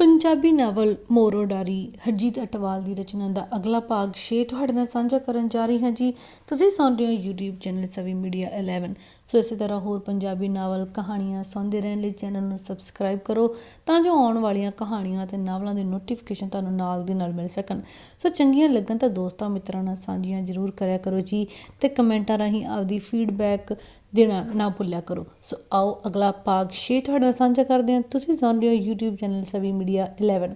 Punjabi novel ਮੋਰੋ ਡਾਰੀ ਹਰਜੀਤ ਅਟਵਾਲ ਦੀ ਰਚਨਾ ਦਾ ਅਗਲਾ ਭਾਗ 6 ਤੁਹਾਡੇ ਨਾਲ ਸਾਂਝਾ ਕਰਨ ਜਾ ਰਹੀ ਹਾਂ ਜੀ। ਤੁਸੀਂ ਸੁਣ ਰਹੇ ਹੋ YouTube channel Savi media 11 so ਇਸੇ ਤਰ੍ਹਾਂ ਹੋਰ ਪੰਜਾਬੀ ਨਾਵਲ ਕਹਾਣੀਆਂ ਸੁਣਦੇ ਰਹਿਣ ਲਈ ਚੈਨਲ ਨੂੰ ਸਬਸਕ੍ਰਾਈਬ ਕਰੋ ਤਾਂ ਜੋ ਆਉਣ ਵਾਲੀਆਂ ਕਹਾਣੀਆਂ ਤੇ ਨਾਵਲਾਂ ਦੀ ਨੋਟੀਫਿਕੇਸ਼ਨ ਤੁਹਾਨੂੰ ਨਾਲ ਦੀ ਨਾਲ ਮਿਲ ਸਕਣ। ਸੋ ਚੰਗੀਆਂ ਲੱਗਣ ਤਾਂ ਦੋਸਤਾਂ ਮਿੱਤਰਾਂ ਨਾਲ ਸਾਂਝੀਆਂ ਜ਼ਰੂਰ ਕਰਿਆ ਕਰੋ ਜੀ ਤੇ ਕਮੈਂਟਾਂ ਰਾਹੀਂ ਆਪਦੀ ਫੀਡਬੈਕ ਦੇਣਾ ਨਾ ਭੁੱਲਿਆ ਕਰੋ। ਸੋ ਆਓ ਅਗਲਾ ਭਾਗ 6 ਤੁਹਾਡੇ ਨਾਲ ਸਾਂਝਾ ਕਰਦੇ ਹਾਂ। ਤੁਸੀਂ ਸੁਣ ਰਹੇ ਹੋ YouTube channel Savi media 11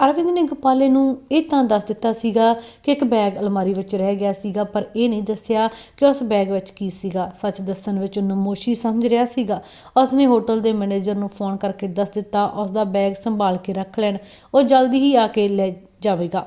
Arvind ਨੇ ਗੋਪਾਲੇ ਨੂੰ ਇਹ ਤਾਂ ਦੱਸ ਦਿੱਤਾ ਸੀਗਾ ਕਿ ਇੱਕ ਬੈਗ ਅਲਮਾਰੀ ਵਿੱਚ ਰਹਿ ਗਿਆ ਸੀਗਾ, ਪਰ ਇਹ ਨਹੀਂ ਦੱਸਿਆ ਕਿ ਉਸ ਬੈਗ ਵਿੱਚ ਕੀ ਸੀਗਾ। ਸੱਚ ਦੱਸਣ ਵਿੱਚ ਉਹ ਨਮੋਸ਼ੀ ਸਮਝ ਰਿਹਾ ਸੀਗਾ। ਉਸਨੇ ਹੋਟਲ ਦੇ ਮੈਨੇਜਰ ਨੂੰ ਫੋਨ ਕਰਕੇ ਦੱਸ ਦਿੱਤਾ ਉਸ ਦਾ ਬੈਗ ਸੰਭਾਲ ਕੇ ਰੱਖ ਲੈਣ, ਉਹ ਜਲਦੀ ਹੀ ਆ ਕੇ ਲੈ ਜਾਵੇਗਾ।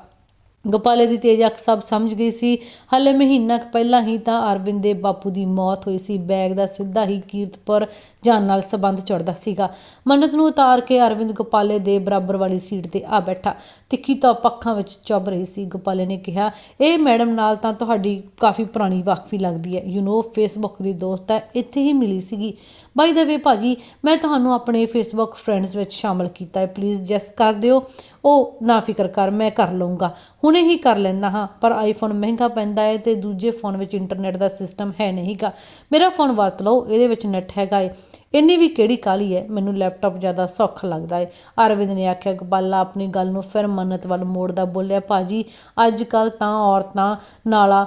ਗੋਪਾਲੇ ਦੀ ਤੇਜ਼ ਅੱਖ ਸਭ ਸਮਝ ਗਈ ਸੀ। ਹਲੇ ਮਹੀਨਾ ਕੁ ਪਹਿਲਾਂ ਹੀ ਤਾਂ ਅਰਵਿੰਦ ਦੇ ਬਾਪੂ ਦੀ ਮੌਤ ਹੋਈ ਸੀ। ਬੈਗ ਦਾ ਸਿੱਧਾ ਹੀ ਕੀਰਤਪੁਰ ਜਾਣ ਨਾਲ ਸਬੰਧ ਚੜਦਾ ਸੀਗਾ। ਮੰਨਤ ਨੂੰ ਉਤਾਰ ਕੇ ਅਰਵਿੰਦ ਗੋਪਾਲੇ ਦੇ ਬਰਾਬਰ ਵਾਲੀ ਸੀਟ ਤੇ ਆ ਬੈਠਾ। ਤਿੱਖੀ ਤਾਂ ਪੱਖਾਂ ਵਿੱਚ ਚੁੱਭ ਰਹੀ ਸੀ। ਗੋਪਾਲੇ ਨੇ ਕਿਹਾ, ਇਹ ਮੈਡਮ ਨਾਲ ਤਾਂ ਤੁਹਾਡੀ ਕਾਫੀ ਪੁਰਾਣੀ ਵਾਕਫੀ ਲੱਗਦੀ ਹੈ। ਯੂ نو ਫੇਸਬੁੱਕ ਦੀ ਦੋਸਤ ਹੈ। ਇੱਥੇ ਹੀ ਮਿਲੀ ਸੀਗੀ। ਬਾਈ ਦਾ ਵੇ ਭਾਜੀ, ਮੈਂ ਤੁਹਾਨੂੰ ਆਪਣੇ ਫੇਸਬੁੱਕ ਫਰੈਂਡਸ ਵਿੱਚ ਸ਼ਾਮਲ ਕੀਤਾ ਹੈ। ਪਲੀਜ਼ ਜੈਸ ਕਰ ਦਿਓ। ਉਹ ਨਾ ਫਿਕਰ ਕਰ, ਮੈਂ ਕਰ ਲਵਾਂਗਾ ਹੁਣੇ ਹੀ ਕਰ ਲੈਂਦਾ ਹਾਂ, ਪਰ ਆਈਫੋਨ ਮਹਿੰਗਾ ਪੈਂਦਾ ਹੈ ਤੇ ਦੂਜੇ ਫੋਨ ਵਿੱਚ ਇੰਟਰਨੈਟ ਦਾ ਸਿਸਟਮ ਹੈ ਨਹੀਂਗਾ ਮੇਰਾ ਫੋਨ ਵਰਤ ਲਓ, ਇਹਦੇ ਵਿੱਚ ਨੈਟ ਹੈਗਾ ਏ। ਇੰਨੀ ਵੀ ਕਿਹੜੀ ਕਾਲੀ ਹੈ? ਮੈਨੂੰ ਲੈਪਟਾਪ ਜ਼ਿਆਦਾ ਸੌਖਾ ਲੱਗਦਾ ਹੈ ਅਰਵਿੰਦ ਨੇ ਆਖਿਆ, ਗੋਪਾਲਾ, ਆਪਣੀ ਗੱਲ ਨੂੰ ਫਿਰ ਮੰਨਤ ਵੱਲ ਮੋੜਦਾ ਬੋਲਿਆ, ਭਾਜੀ, ਅੱਜ ਕੱਲ ਤਾਂ ਔਰਤਾਂ ਨਾਲਾ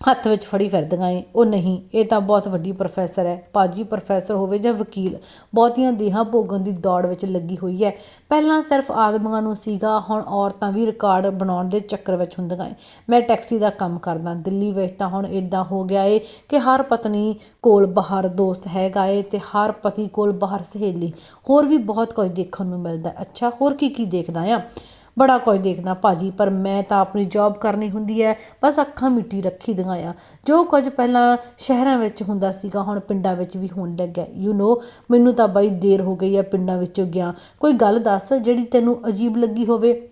ਹੱਥ ਵਿੱਚ ਫੜੀ ਫਿਰਦੀਆਂ ਏ, ਉਹ ਨਹੀਂ, ਇਹ ਤਾਂ ਬਹੁਤ ਵੱਡੀ ਪ੍ਰੋਫੈਸਰ ਹੈ ਪਾਜੀ ਪ੍ਰੋਫੈਸਰ ਹੋਵੇ ਜਾਂ ਵਕੀਲ, ਬਹੁਤੀਆਂ ਦੇਹਾਂ ਭੋਗਣ ਦੀ ਦੌੜ ਵਿੱਚ ਲੱਗੀ ਹੋਈ ਹੈ। ਪਹਿਲਾਂ ਸਿਰਫ ਆਦਮੀਆਂ ਨੂੰ ਸੀਗਾ, ਹੁਣ ਔਰਤਾਂ ਵੀ ਰਿਕਾਰਡ ਬਣਾਉਣ ਦੇ ਚੱਕਰ ਵਿੱਚ ਹੁੰਦੀਆਂ ਏ। ਮੈਂ ਟੈਕਸੀ ਦਾ ਕੰਮ ਕਰਦਾ, ਦਿੱਲੀ ਵਿੱਚ ਤਾਂ ਹੁਣ ਇਦਾਂ ਹੋ ਗਿਆ ਏ ਕਿ ਹਰ ਪਤਨੀ ਕੋਲ ਬਾਹਰ ਦੋਸਤ ਹੈਗਾ ਏ ਤੇ ਹਰ ਪਤੀ ਕੋਲ ਬਾਹਰ ਸਹੇਲੀ, ਹੋਰ ਵੀ ਬਹੁਤ ਕੁਝ ਦੇਖਣ ਨੂੰ ਮਿਲਦਾ ਅੱਛਾ, ਹੋਰ ਕੀ ਕੀ ਦੇਖਦਾ ਆ? ਬੜਾ ਕੁਝ ਦੇਖਦਾ ਭਾਜੀ, ਪਰ ਮੈਂ ਤਾਂ ਆਪਣੀ ਜੌਬ ਕਰਨੀ ਹੁੰਦੀ ਹੈ, ਬਸ ਅੱਖਾਂ ਮਿੱਟੀ ਰੱਖੀ ਦੀਆਂ ਆ। ਜੋ ਕੁਝ ਪਹਿਲਾਂ ਸ਼ਹਿਰਾਂ ਵਿੱਚ ਹੁੰਦਾ ਸੀਗਾ, ਹੁਣ ਪਿੰਡਾਂ ਵਿੱਚ ਵੀ ਹੋਣ ਲੱਗਾ ਯੂ نو ਮੈਨੂੰ ਤਾਂ ਬਈ ਦੇਰ ਹੋ ਗਈ ਹੈ ਪਿੰਡਾਂ ਵਿੱਚੋਂ ਗਿਆ। ਕੋਈ ਗੱਲ ਦੱਸ, ਜਿਹੜੀ ਤੈਨੂੰ ਅਜੀਬ ਲੱਗੀ ਹੋਵੇ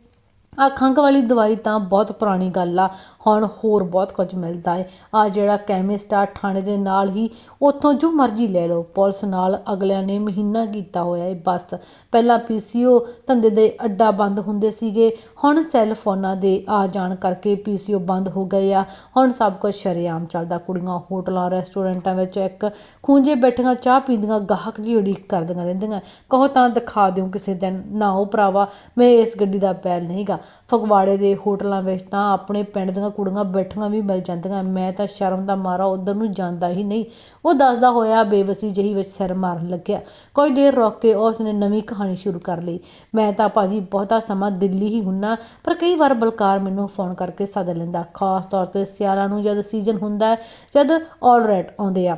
ਆ ਖੰਘ ਵਾਲੀ ਦਵਾਈ ਤਾਂ ਬਹੁਤ ਪੁਰਾਣੀ ਗੱਲ ਆ, ਹੁਣ ਹੋਰ ਬਹੁਤ ਕੁਝ ਮਿਲਦਾ ਹੈ ਆ ਜਿਹੜਾ ਕੈਮਿਸਟ ਆ ਥਾਣੇ ਦੇ ਨਾਲ ਹੀ ਉੱਥੋਂ ਜੋ ਮਰਜ਼ੀ ਲੈ ਲਓ, ਪੁਲਿਸ ਨਾਲ ਅਗਲਿਆਂ ਨੇ ਮਹੀਨਾ ਕੀਤਾ ਹੋਇਆ ਹੈ ਬਸ। ਪਹਿਲਾਂ ਪੀਸੀਓ ਧੰਦੇ ਦੇ ਅੱਡਾ ਬੰਦ ਹੁੰਦੇ ਸੀਗੇ, ਹੁਣ ਸੈੱਲ ਫੋਨਾਂ ਦੇ ਆ ਜਾਣ ਕਰਕੇ ਪੀਸੀਓ ਬੰਦ ਹੋ ਗਏ ਆ। ਹੁਣ ਸਭ ਕੁਝ ਸ਼ਰੇਆਮ ਚੱਲਦਾ, ਕੁੜੀਆਂ ਹੋਟਲਾਂ, ਰੈਸਟੋਰੈਂਟਾਂ ਵਿੱਚ ਇੱਕ ਖੂੰਜੇ ਬੈਠੀਆਂ ਚਾਹ ਪੀਂਦੀਆਂ ਗਾਹਕ ਜੀ ਉਡੀਕ ਕਰਦੀਆਂ ਰਹਿੰਦੀਆਂ। ਕਹੋ ਤਾਂ ਦਿਖਾ ਦਿਓ ਕਿਸੇ ਦਿਨ, ਨਾ ਉਹ ਭਰਾਵਾ, ਮੈਂ ਇਸ ਗੱਡੀ ਦਾ ਬੈਲ ਨਹੀਂਗਾ। ਫਗਵਾੜੇ ਦੇ ਹੋਟਲਾਂ ਵਿੱਚ ਤਾਂ ਆਪਣੇ ਪਿੰਡ ਦੀਆਂ ਕੁੜੀਆਂ ਬੈਠੀਆਂ ਵੀ ਮਿਲ ਜਾਂਦੀਆਂ। ਮੈਂ ਤਾਂ ਸ਼ਰਮ ਦਾ ਮਾਰਾ ਉਧਰ ਨੂੰ ਜਾਂਦਾ ਹੀ ਨਹੀਂ। ਉਹ ਦੱਸਦਾ ਹੋਇਆ ਬੇਵਸੀ ਜਿਹੀ ਵਿੱਚ ਸਿਰ ਮਾਰਨ ਲੱਗਿਆ। ਕੋਈ ਦੇਰ ਰੁਕ ਕੇ ਉਸ ਨੇ ਨਵੀਂ ਕਹਾਣੀ ਸ਼ੁਰੂ ਕਰ ਲਈ। ਮੈਂ ਤਾਂ ਭਾਜੀ ਬਹੁਤਾ ਸਮਾਂ ਦਿੱਲੀ ਹੀ ਹੁੰਨਾ, ਪਰ ਕਈ ਵਾਰ ਬਲਕਾਰ ਮੈਨੂੰ ਫੋਨ ਕਰਕੇ ਸੱਦ ਲੈਂਦਾ। ਖਾਸ ਤੌਰ ਤੇ ਸਿਆਲਾਂ ਨੂੰ ਜਦ ਸੀਜ਼ਨ ਹੁੰਦਾ ਹੈ, ਜਦ ਆਲਰਾਈਟ ਆਉਂਦੇ ਆ।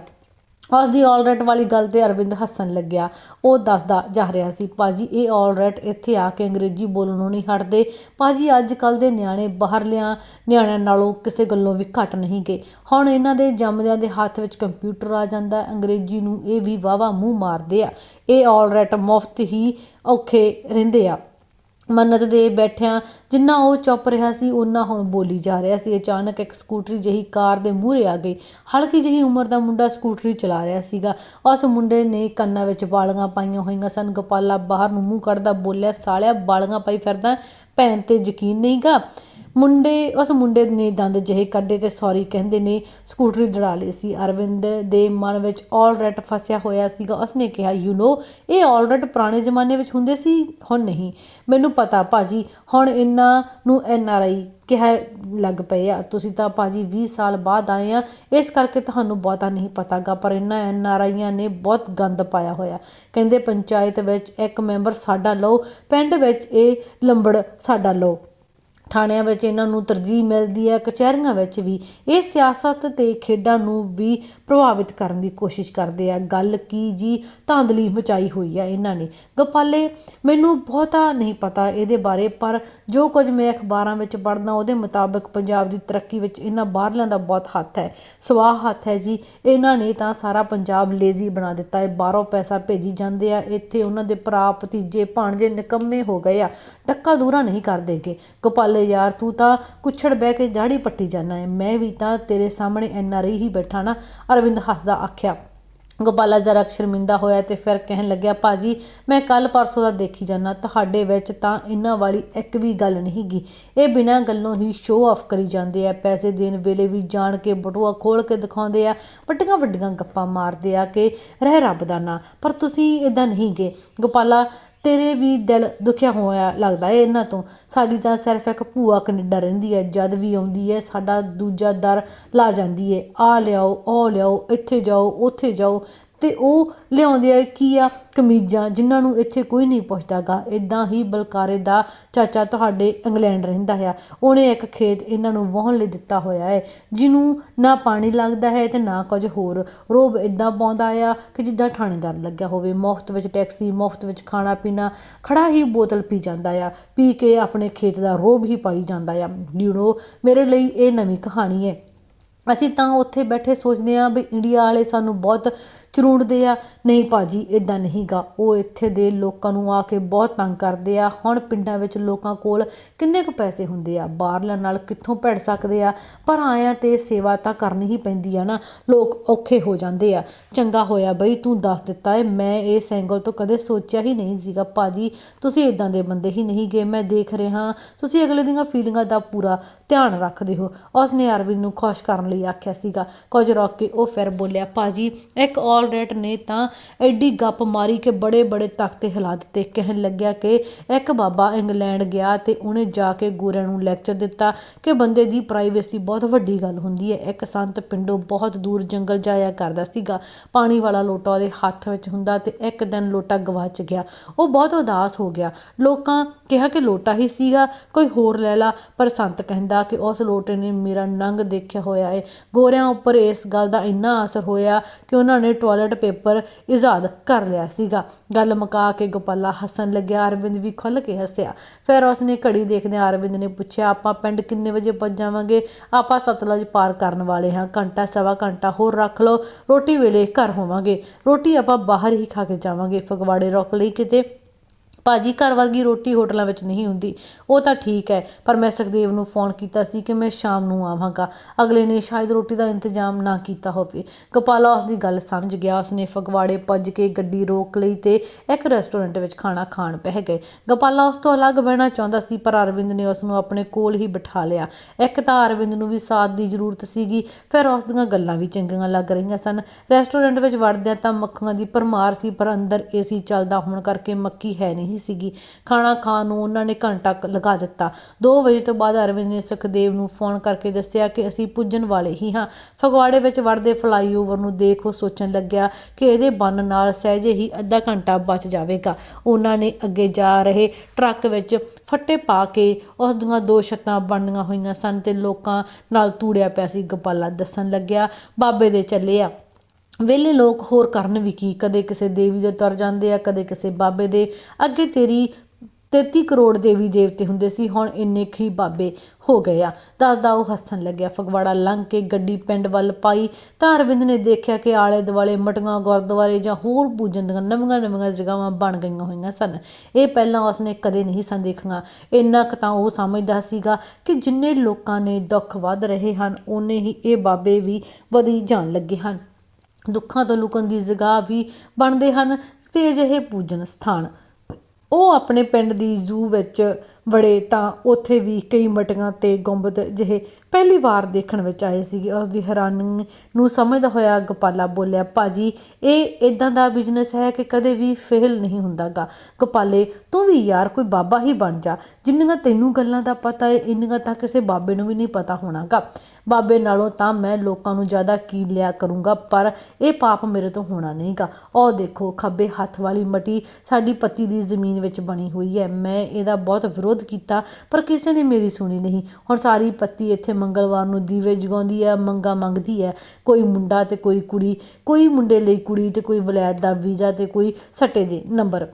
ਉਸ ਦੀ ਆਲਰਾਈਟ ਵਾਲੀ ਗੱਲ ਤੇ ਅਰਵਿੰਦ ਹੱਸਣ ਲੱਗਿਆ। ਉਹ ਦੱਸਦਾ, ਜਾ ਰਿਹਾ ਸੀ ਪਾਜੀ ਇਹ ਆਲਰਾਈਟ ਇੱਥੇ ਆ ਕੇ ਅੰਗਰੇਜ਼ੀ ਬੋਲਣੋਂ ਨਹੀਂ ਹਟਦੇ। ਪਾਜੀ ਅੱਜ ਕੱਲ ਦੇ ਨਿਆਣੇ ਬਾਹਰਲਿਆਂ ਨਿਆਣਿਆਂ ਨਾਲੋਂ ਕਿਸੇ ਗੱਲੋਂ ਵੀ ਘੱਟ ਨਹੀਂ ਗਏ। ਹੁਣ ਇਹਨਾਂ ਦੇ ਜੰਮਦਿਆਂ ਦੇ ਹੱਥ ਵਿੱਚ ਕੰਪਿਊਟਰ ਆ ਜਾਂਦਾ, ਅੰਗਰੇਜ਼ੀ ਨੂੰ ਇਹ ਵੀ ਵਾਵਾ ਮੂੰਹ ਮਾਰਦੇ ਆ। ਇਹ ਆਲਰਾਈਟ ਮੁਫਤ ਹੀ ਔਖੇ ਰਹਿੰਦੇ ਆ। ਮੰਨਤ ਦੇ ਬੈਠਿਆਂ ਜਿੰਨਾ ਉਹ ਚੁੱਪ ਰਿਹਾ ਸੀ ਉਹਨਾਂ ਹੁਣ ਬੋਲੀ ਜਾ ਰਿਹਾ ਸੀ। ਅਚਾਨਕ ਇੱਕ ਸਕੂਟਰੀ ਜਿਹੀ ਕਾਰ ਦੇ ਮੂਹਰੇ ਆ ਗਈ। ਹਲਕੀ ਜਿਹੀ ਉਮਰ ਦਾ ਮੁੰਡਾ ਸਕੂਟਰੀ ਚਲਾ ਰਿਹਾ ਸੀਗਾ। ਉਸ ਮੁੰਡੇ ਨੇ ਕੰਨਾਂ ਵਿੱਚ ਬਾਲੀਆਂ ਪਾਈਆਂ ਹੋਈਆਂ ਸਨ। ਗੋਪਾਲਾ ਬਾਹਰ ਨੂੰ ਮੂੰਹ ਕੱਢਦਾ ਬੋਲਿਆ, ਸਾਲਿਆ, ਬਾਲੀਆਂ ਪਾਈ ਫਿਰਦਾ, ਭੈਣ ਤੇ ਯਕੀਨ ਨਹੀਂਗਾ? ਮੁੰਡੇ, ਉਸ ਮੁੰਡੇ ਨੇ ਦੰਦ ਜਿਹੇ ਕੱਢੇ ਤੇ ਸੌਰੀ ਕਹਿੰਦੇ ਨੇ ਸਕੂਟਰੀ ਦੜਾ ਲਈ ਸੀ। ਅਰਵਿੰਦ ਦੇ ਮਨ ਵਿੱਚ ਆਲਰਾਈਟ ਫਸਿਆ ਹੋਇਆ ਸੀਗਾ। ਉਸਨੇ ਕਿਹਾ ਯੂ نو ਇਹ ਆਲਰਾਈਟ ਪੁਰਾਣੇ ਜ਼ਮਾਨੇ ਵਿੱਚ ਹੁੰਦੇ ਸੀ? ਹੁਣ ਨਹੀਂ। ਮੈਨੂੰ ਪਤਾ ਭਾਜੀ, ਹੁਣ ਇਹਨਾਂ ਨੂੰ ਐਨ ਆਰ ਆਈ ਕਿਹਾ ਲੱਗ ਪਏ ਆ। ਤੁਸੀਂ ਤਾਂ ਭਾਜੀ 20 ਸਾਲ ਬਾਅਦ ਆਏ ਆ। ਇਸ ਕਰਕੇ ਤੁਹਾਨੂੰ ਬਹੁਤਾ ਨਹੀਂ ਪਤਾਗਾ, ਪਰ ਇਹਨਾਂ ਐਨ ਆਰ ਆਈਆਂ ਨੇ ਬਹੁਤ ਗੰਦ ਪਾਇਆ ਹੋਇਆ। ਕਹਿੰਦੇ, ਪੰਚਾਇਤ ਵਿੱਚ ਇੱਕ ਮੈਂਬਰ ਸਾਡਾ ਲਓ, ਪਿੰਡ ਵਿੱਚ ਇਹ ਲੰਬੜ ਸਾਡਾ ਲਓ। ਥਾਣਿਆਂ ਵਿੱਚ ਇਹਨਾਂ ਨੂੰ ਤਰਜੀਹ ਮਿਲਦੀ ਹੈ, ਕਚਹਿਰੀਆਂ ਵਿੱਚ ਵੀ ਇਹ ਸਿਆਸਤ ਤੇ ਖੇਡਾਂ ਨੂੰ ਵੀ ਪ੍ਰਭਾਵਿਤ ਕਰਨ ਦੀ ਕੋਸ਼ਿਸ਼ ਕਰਦੇ ਆ। ਗੱਲ ਕੀ ਜੀ? ਧਾਂਦਲੀ ਮਚਾਈ ਹੋਈ ਆ ਇਹਨਾਂ ਨੇ। ਗੋਪਾਲੇ, ਮੈਨੂੰ ਬਹੁਤਾ ਨਹੀਂ ਪਤਾ ਇਹਦੇ ਬਾਰੇ, ਪਰ ਜੋ ਕੁਝ ਮੈਂ ਅਖਬਾਰਾਂ ਵਿੱਚ ਪੜ੍ਹਦਾ, ਉਹਦੇ ਮੁਤਾਬਕ ਪੰਜਾਬ ਦੀ ਤਰੱਕੀ ਵਿੱਚ ਇਹਨਾਂ ਬਾਹਰਲਿਆਂ ਦਾ ਬਹੁਤ ਹੱਥ ਹੈ। ਸਵਾਹ ਹੱਥ ਹੈ ਜੀ। ਇਹਨਾਂ ਨੇ ਤਾਂ ਸਾਰਾ ਪੰਜਾਬ ਲੇਜ਼ੀ ਬਣਾ ਦਿੱਤਾ ਹੈ। ਬਾਹਰੋਂ ਪੈਸਾ ਭੇਜੀ ਜਾਂਦੇ ਆ। ਇੱਥੇ ਉਹਨਾਂ ਦੇ ਭਰਾ, ਭਤੀਜੇ, ਭਾਣਜੇ ਨਿਕੰਮੇ ਹੋ ਗਏ ਆ। ਟੱਕਾ ਦੂਰਾ ਨਹੀਂ ਕਰਦੇਗੇ ਗੋਪਾਲ ਯਾਰ ਤੂੰ ਤਾਂ ਕੁੱਛੜ ਬਹਿ ਕੇ ਦਾੜੀ ਪੱਟੀ ਜਾਣਾ ਹੈ ਮੈਂ ਵੀ ਤਾਂ ਤੇਰੇ ਸਾਹਮਣੇ ਐਨ ਆਰ ਆਈ ਹੀ ਬੈਠਾ ਨਾ, ਅਰਵਿੰਦ ਹੱਸਦਾ ਆਖਿਆ। ਗੋਪਾਲਾ ਜ਼ਰਾ ਸ਼ਰਮਿੰਦਾ ਹੋਇਆ ਤੇ ਫਿਰ ਕਹਿਣ ਲੱਗਿਆ, ਭਾਜੀ, ਮੈਂ ਕੱਲ ਪਰਸੋਂ ਦਾ ਦੇਖੀ ਜਾਣਾ ਤੁਹਾਡੇ ਵਿੱਚ ਤਾਂ ਇਹਨਾਂ ਵਾਲੀ ਇੱਕ ਵੀ ਗੱਲ ਨਹੀਂ ਗੀ। ਇਹ ਬਿਨਾਂ ਗੱਲੋਂ ਹੀ ਸ਼ੋਅ ਆਫ ਕਰੀ ਜਾਂਦੇ ਆ, ਪੈਸੇ ਦੇਣ ਵੇਲੇ ਵੀ ਜਾਣ ਕੇ ਬਟੂਆ ਖੋਲ ਕੇ ਦਿਖਾਉਂਦੇ ਆ, ਵੱਡੀਆਂ ਵੱਡੀਆਂ ਗੱਪਾਂ ਮਾਰਦੇ ਆ ਕਿ ਰਹਿ ਰੱਬ ਦਾ ਨਾਂ। ਪਰ ਤੁਸੀਂ ਇਦਾਂ ਨਹੀਂ ਗੇ। ਗੋਪਾਲਾ ਤੇਰੇ ਵੀ ਦਿਲ ਦੁਖਿਆ ਹੋਇਆ ਲੱਗਦਾ ਏ ਇਹਨਾਂ ਤੋਂ। ਸਾਡੀ ਤਾਂ ਸਿਰਫ ਇੱਕ ਭੂਆ ਕੈਨੇਡਾ ਰਹਿੰਦੀ ਹੈ ਜਦ ਵੀ ਆਉਂਦੀ ਹੈ ਸਾਡਾ ਦੂਜਾ ਦਰ ਲਾ ਜਾਂਦੀ ਹੈ ਆ ਲਿਆਓ, ਉਹ ਲਿਆਓ, ਇੱਥੇ ਜਾਓ, ਉੱਥੇ ਜਾਓ। ਤੇ ਉਹ ਲਿਆਉਂਦੇ ਆ ਕੀ ਆ, ਕਮੀਜ਼ਾਂ, ਜਿਨ੍ਹਾਂ ਨੂੰ ਇੱਥੇ ਕੋਈ ਨਹੀਂ ਪੁੱਛਦਾਗਾ। ਇਦਾਂ ਹੀ ਬਲਕਾਰੇ ਦਾ ਚਾਚਾ ਤੁਹਾਡੇ ਇੰਗਲੈਂਡ ਰਹਿੰਦਾ ਆ। ਉਹਨੇ ਇੱਕ ਖੇਤ ਇਹਨਾਂ ਨੂੰ ਵਾਹਣ ਲਈ ਦਿੱਤਾ ਹੋਇਆ ਹੈ ਜਿਹਨੂੰ ਨਾ ਪਾਣੀ ਲੱਗਦਾ ਹੈ ਤੇ ਨਾ ਕੁਝ ਹੋਰ। ਰੋਬ ਇਦਾਂ ਪਾਉਂਦਾ ਆ ਕਿ ਜਿੱਦਾਂ ਥਾਣੇਦਾਰ ਲੱਗਿਆ ਹੋਵੇ। ਮੁਫਤ ਵਿੱਚ ਟੈਕਸੀ, ਮੁਫਤ ਵਿੱਚ ਖਾਣਾ ਪੀਣਾ ਖੜਾ ਹੀ ਬੋਤਲ ਪੀ ਜਾਂਦਾ ਆ। ਪੀ ਕੇ ਆਪਣੇ ਖੇਤ ਦਾ ਰੋਬ ਹੀ ਪਾਈ ਜਾਂਦਾ ਆ। ਯੂ نو ਮੇਰੇ ਲਈ ਇਹ ਨਵੀਂ ਕਹਾਣੀ ਹੈ ਅਸੀਂ ਤਾਂ ਉੱਥੇ ਬੈਠੇ ਸੋਚਦੇ ਹਾਂ ਵੀ ਇੰਡੀਆ ਵਾਲੇ ਸਾਨੂੰ ਬਹੁਤ ਚਰੂੰਡਦੇ ਆ। ਨਹੀਂ ਭਾਜੀ ਇਦਾਂ ਨਹੀਂਗਾ। ਉਹ ਇੱਥੇ ਦੇ ਲੋਕਾਂ ਨੂੰ ਆ ਕੇ ਬਹੁਤ ਤੰਗ ਕਰਦੇ ਆ। ਹੁਣ ਪਿੰਡਾਂ ਵਿੱਚ ਲੋਕਾਂ ਕੋਲ ਕਿੰਨੇ ਕੁ ਪੈਸੇ ਹੁੰਦੇ ਆ? ਬਾਹਰਲਿਆਂ ਨਾਲ ਕਿੱਥੋਂ ਭਿੜ ਸਕਦੇ ਆ? ਪਰ ਆਇਆਂ ਤੇ ਸੇਵਾ ਤਾਂ ਕਰਨੀ ਹੀ ਪੈਂਦੀ ਆ ਨਾ। ਲੋਕ ਔਖੇ ਹੋ ਜਾਂਦੇ ਆ। ਚੰਗਾ ਹੋਇਆ ਬਈ, ਤੂੰ ਦੱਸ ਦਿੱਤਾ ਏ। ਮੈਂ ਇਹ ਸੈਂਗਲ ਤੋਂ ਕਦੇ ਸੋਚਿਆ ਹੀ ਨਹੀਂ ਸੀਗਾ। ਭਾਜੀ, ਤੁਸੀਂ ਇਦਾਂ ਦੇ ਬੰਦੇ ਹੀ ਨਹੀਂ ਗਏ ਮੈਂ ਦੇਖ ਰਿਹਾ ਤੁਸੀਂ ਅਗਲੇ ਦੀਆਂ ਫੀਲਿੰਗਾਂ ਦਾ ਪੂਰਾ ਧਿਆਨ ਰੱਖਦੇ ਹੋ। ਉਸਨੇ ਅਰਵਿੰਦ ਨੂੰ ਖੁਸ਼ ਕਰਨ ਲਈ ਆਖਿਆ ਸੀਗਾ। ਕੁਝ ਰੋਕ ਕੇ ਉਹ ਫਿਰ ਬੋਲਿਆ, ਭਾਜੀ, ਇੱਕ ਆਲ ਰੈਟ ਨੇ ਤਾਂ ਐਡੀ ਗੱਪ ਮਾਰੀ ਕਿ ਬੜੇ ਬੜੇ ਤਖਤੇ ਹਿਲਾ ਦਿੱਤੇ ਕਹਿਣ ਲੱਗਿਆ ਕਿ ਇੱਕ ਬਾਬਾ ਇੰਗਲੈਂਡ ਗਿਆ ਤੇ ਉਹਨੇ ਜਾ ਕੇ ਗੋਰਿਆਂ ਨੂੰ ਲੈਕਚਰ ਦਿੱਤਾ ਕਿ ਬੰਦੇ ਦੀ ਪ੍ਰਾਈਵੇਸੀ ਬਹੁਤ ਵੱਡੀ ਗੱਲ ਹੁੰਦੀ ਹੈ। ਇੱਕ ਸੰਤ ਪਿੰਡੋਂ ਬਹੁਤ ਦੂਰ ਜੰਗਲ ਜਾਇਆ ਕਰਦਾ ਸੀਗਾ। ਪਾਣੀ ਵਾਲਾ ਲੋਟਾ ਉਹਦੇ ਹੱਥ ਵਿੱਚ ਹੁੰਦਾ ਤੇ ਇੱਕ ਦਿਨ ਲੋਟਾ ਗਵਾਚ ਗਿਆ। ਉਹ ਬਹੁਤ ਉਦਾਸ ਹੋ ਗਿਆ। ਲੋਕਾਂ ਕਿਹਾ ਕਿ ਲੋਟਾ ਹੀ ਸੀਗਾ, ਕੋਈ ਹੋਰ ਲੈ ਲਾ, ਪਰ ਸੰਤ ਕਹਿੰਦਾ ਕਿ ਉਸ ਲੋਟੇ ਨੇ ਮੇਰਾ ਨੰਗ ਦੇਖਿਆ ਹੋਇਆ ਹੈ ਗੋਰਿਆਂ ਉੱਪਰ ਇਸ ਗੱਲ ਦਾ ਇੰਨਾ ਅਸਰ ਹੋਇਆ ਕਿ ਉਹਨਾਂ ਨੇ ਟਾਇਲਟ ਪੇਪਰ ਇਜਾਦ ਕਰ ਲਿਆ ਸੀਗਾ। ਗੱਲ ਮੁਕਾ ਕੇ ਗੋਪਾਲਾ ਹੱਸਣ ਲੱਗਿਆ, ਅਰਵਿੰਦ ਵੀ ਖੁੱਲ ਕੇ ਹੱਸਿਆ। ਫਿਰ ਉਸਨੇ ਘੜੀ ਦੇਖਦੇ ਅਰਵਿੰਦ ਨੇ ਪੁੱਛਿਆ, ਆਪਾਂ ਪਿੰਡ ਕਿੰਨੇ ਵਜੇ ਪਹੁੰਚ ਜਾਵਾਂਗੇ? ਆਪਾਂ ਸਤਲੁਜ ਪਾਰ ਕਰਨ ਵਾਲੇ ਹਾਂ। ਘੰਟਾ, ਸਵਾ ਘੰਟਾ ਹੋਰ ਰੱਖ ਲਓ। ਰੋਟੀ ਵੇਲੇ ਘਰ ਹੋਵਾਂਗੇ। ਰੋਟੀ ਆਪਾਂ ਬਾਹਰ ਹੀ ਖਾ ਕੇ ਜਾਵਾਂਗੇ। ਫਗਵਾੜੇ ਰੁਕ ਲਈ ਕਿਤੇ। ਭਾਜੀ ਘਰ ਵਰਗੀ ਰੋਟੀ ਹੋਟਲਾਂ ਵਿੱਚ ਨਹੀਂ ਹੁੰਦੀ। ਉਹ ਤਾਂ ਠੀਕ ਹੈ, ਪਰ ਮੈਂ ਸੁਖਦੇਵ ਨੂੰ ਫੋਨ ਕੀਤਾ ਸੀ ਕਿ ਮੈਂ ਸ਼ਾਮ ਨੂੰ ਆਵਾਂਗਾ। ਅਗਲੇ ਨੇ ਸ਼ਾਇਦ ਰੋਟੀ ਦਾ ਇੰਤਜ਼ਾਮ ਨਾ ਕੀਤਾ ਹੋਵੇ। ਕਪਾਲਾ ਉਸ ਦੀ ਗੱਲ ਸਮਝ ਗਿਆ। ਉਸਨੇ ਫਗਵਾੜੇ ਭੱਜ ਕੇ ਗੱਡੀ ਰੋਕ ਲਈ ਤੇ ਇੱਕ ਰੈਸਟੋਰੈਂਟ ਵਿੱਚ ਖਾਣਾ ਖਾਣ ਬਹਿ ਗਏ। ਗੋਪਾਲਾ ਉਸ ਤੋਂ ਅਲੱਗ ਬਹਿਣਾ ਚਾਹੁੰਦਾ ਸੀ, ਪਰ ਅਰਵਿੰਦ ਨੇ ਉਸ ਨੂੰ ਆਪਣੇ ਕੋਲ ਹੀ ਬਿਠਾ ਲਿਆ। ਇੱਕ ਤਾਂ ਅਰਵਿੰਦ ਨੂੰ ਵੀ ਸਾਥ ਦੀ ਜ਼ਰੂਰਤ ਸੀਗੀ, ਫਿਰ ਉਸ ਦੀਆਂ ਗੱਲਾਂ ਵੀ ਚੰਗੀਆਂ ਲੱਗ ਰਹੀਆਂ ਸਨ। ਰੈਸਟੋਰੈਂਟ ਵਿੱਚ ਵੜਦਿਆਂ ਤਾਂ ਮੱਖੀਆਂ ਦੀ ਭਰਮਾਰ ਸੀ, ਪਰ ਅੰਦਰ ਏਸੀ ਚੱਲਦਾ ਹੋਣ ਕਰਕੇ ਮੱਕੀ ਹੈ ਨਹੀਂ ਸੀਗੀ। ਖਾਣਾ ਖਾਣ ਨੂੰ ਉਹਨਾਂ ਨੇ ਘੰਟਾ ਲਗਾ ਦਿੱਤਾ। 2 ਵਜੇ ਤੋਂ ਬਾਅਦ ਅਰਵਿੰਦ ਨੇ ਸੁਖਦੇਵ ਨੂੰ ਫੋਨ ਕਰਕੇ ਦੱਸਿਆ ਕਿ ਅਸੀਂ ਪੁੱਜਣ ਵਾਲੇ ਹੀ ਹਾਂ। ਫਗਵਾੜੇ ਵਿੱਚ ਵੜਦੇ ਫਲਾਈਓਵਰ ਨੂੰ ਦੇਖੋ ਸੋਚਣ ਲੱਗਿਆ ਕਿ ਇਹਦੇ ਬੰਨ ਨਾਲ ਸਹਿਜੇ ਹੀ ਅੱਧਾ ਘੰਟਾ ਬਚ ਜਾਵੇਗਾ। ਉਹਨਾਂ ਨੇ ਅੱਗੇ ਜਾ ਰਹੇ ਟਰੱਕ ਵਿੱਚ ਫੱਟੇ ਪਾ ਕੇ ਉਸ ਦੀਆਂ ਦੋ ਛੱਤਾਂ ਬਣੀਆਂ ਹੋਈਆਂ ਸਨ ਤੇ ਲੋਕਾਂ ਨਾਲ ਤੂੜਿਆ ਪਿਆ ਸੀ। ਗੋਪਾਲਾ ਦੱਸਣ ਲੱਗਿਆ, ਬਾਬੇ ਦੇ ਚੱਲੇ ਆ। ਵੇਲੇ ਲੋਕ ਹੋਰ ਕਰਨ ਵੀ ਕੀ? ਕਦੇ ਕਿਸੇ ਦੇਵੀ ਦੇ ਤੁਰ ਜਾਂਦੇ ਆ, ਕਦੇ ਕਿਸੇ ਬਾਬੇ ਦੇ। ਅੱਗੇ ਤੇਰੀ 33 ਕਰੋੜ ਦੇਵੀ ਦੇਵਤੇ ਹੁੰਦੇ ਸੀ, ਹੁਣ ਇੰਨੇ ਕੁ ਹੀ ਬਾਬੇ ਹੋ ਗਏ ਆ। ਦੱਸਦਾ ਉਹ ਹੱਸਣ ਲੱਗਿਆ, ਫਗਵਾੜਾ ਲੰਘ ਕੇ ਗੱਡੀ ਪਿੰਡ ਵੱਲ ਪਾਈ। ਤਾਂ ਅਰਵਿੰਦ ਨੇ ਦੇਖਿਆ ਕਿ ਆਲੇ ਦੁਆਲੇ ਮਟੀਆਂ ਗੁਰਦੁਆਰੇ ਜਾਂ ਹੋਰ ਪੂਜਨ ਦੀਆਂ ਨਵੀਆਂ ਨਵੀਆਂ ਜਗ੍ਹਾਵਾਂ ਬਣ ਗਈਆਂ ਹੋਈਆਂ ਸਨ। ਇਹ ਪਹਿਲਾਂ ਉਸਨੇ ਕਦੇ ਨਹੀਂ ਸਨ ਦੇਖੀਆਂ। ਇੰਨਾ ਕੁ ਤਾਂ ਉਹ ਸਮਝਦਾ ਸੀਗਾ ਕਿ ਜਿੰਨੇ ਲੋਕਾਂ ਨੇ ਦੁੱਖ ਵੱਧ ਰਹੇ ਹਨ, ਓਨੇ ਹੀ ਇਹ ਬਾਬੇ ਵੀ ਵਧੀ ਜਾਣ ਲੱਗੇ ਹਨ। ਦੁੱਖਾਂ ਤੋਂ ਲੁਕਣ ਦੀ ਜਗ੍ਹਾ ਵੀ ਬਣਦੇ ਹਨ ਅਤੇ ਅਜਿਹੇ ਪੂਜਨ ਸਥਾਨ ਉਹ ਆਪਣੇ ਪਿੰਡ ਦੀ ਜ਼ੂ ਵਿੱਚ ਵੜੇ ਤਾਂ ਉੱਥੇ ਵੀ ਕਈ ਮਟੀਆਂ ਤੇ ਗੁੰਬਦ ਜਿਹੇ ਪਹਿਲੀ ਵਾਰ ਦੇਖਣ ਵਿੱਚ ਆਏ ਸੀਗੇ। ਉਸ ਦੀ ਹੈਰਾਨੀ ਨੂੰ ਸਮਝਦਾ ਹੋਇਆ ਗੋਪਾਲਾ ਬੋਲਿਆ, ਭਾਜੀ, ਇਹ ਇਦਾਂ ਦਾ ਬਿਜ਼ਨਸ ਹੈ ਕਿ ਕਦੇ ਵੀ ਫੇਲ ਨਹੀਂ ਹੁੰਦਾਗਾ। ਗੋਪਾਲੇ, ਤੂੰ ਵੀ ਯਾਰ ਕੋਈ ਬਾਬਾ ਹੀ ਬਣ ਜਾ। ਜਿੰਨੀਆਂ ਤੈਨੂੰ ਗੱਲਾਂ ਦਾ ਪਤਾ ਹੈ ਇੰਨੀਆਂ ਤਾਂ ਕਿਸੇ ਬਾਬੇ ਨੂੰ ਵੀ ਨਹੀਂ ਪਤਾ ਹੋਣਾਗਾ। ਬਾਬੇ ਨਾਲੋਂ ਤਾਂ ਮੈਂ ਲੋਕਾਂ ਨੂੰ ਜ਼ਿਆਦਾ ਕੀ ਲਿਆ ਕਰੂੰਗਾ, ਪਰ ਇਹ ਪਾਪ ਮੇਰੇ ਤੋਂ ਹੋਣਾ ਨਹੀਂਗਾ। ਉਹ ਦੇਖੋ, ਖੱਬੇ ਹੱਥ ਵਾਲੀ ਮਟੀ ਸਾਡੀ ਪਤੀ ਦੀ ਜ਼ਮੀਨ ਵਿੱਚ ਬਣੀ ਹੋਈ ਹੈ। ਮੈਂ ਇਹਦਾ ਬਹੁਤ ਵਿਰੋਧ ਕੀਤਾ, ਪਰ ਕਿਸੇ ਨੇ ਮੇਰੀ ਸੁਣੀ ਨਹੀਂ। ਹੁਣ ਸਾਰੀ ਪੱਤੀ ਇੱਥੇ ਮੰਗਲਵਾਰ ਨੂੰ ਦੀਵੇ ਜਗਾਉਂਦੀ ਹੈ, ਮੰਗਾ ਮੰਗਦੀ ਹੈ। ਕੋਈ ਮੁੰਡਾ ਤੇ ਕੋਈ ਕੁੜੀ, ਕੋਈ ਮੁੰਡੇ ਲਈ ਕੁੜੀ ਤੇ ਕੋਈ ਵਲਾਇਤ ਦਾ ਵੀਜ਼ਾ ਤੇ ਕੋਈ ਸੱਟੇ ਦੇ ਨੰਬਰ।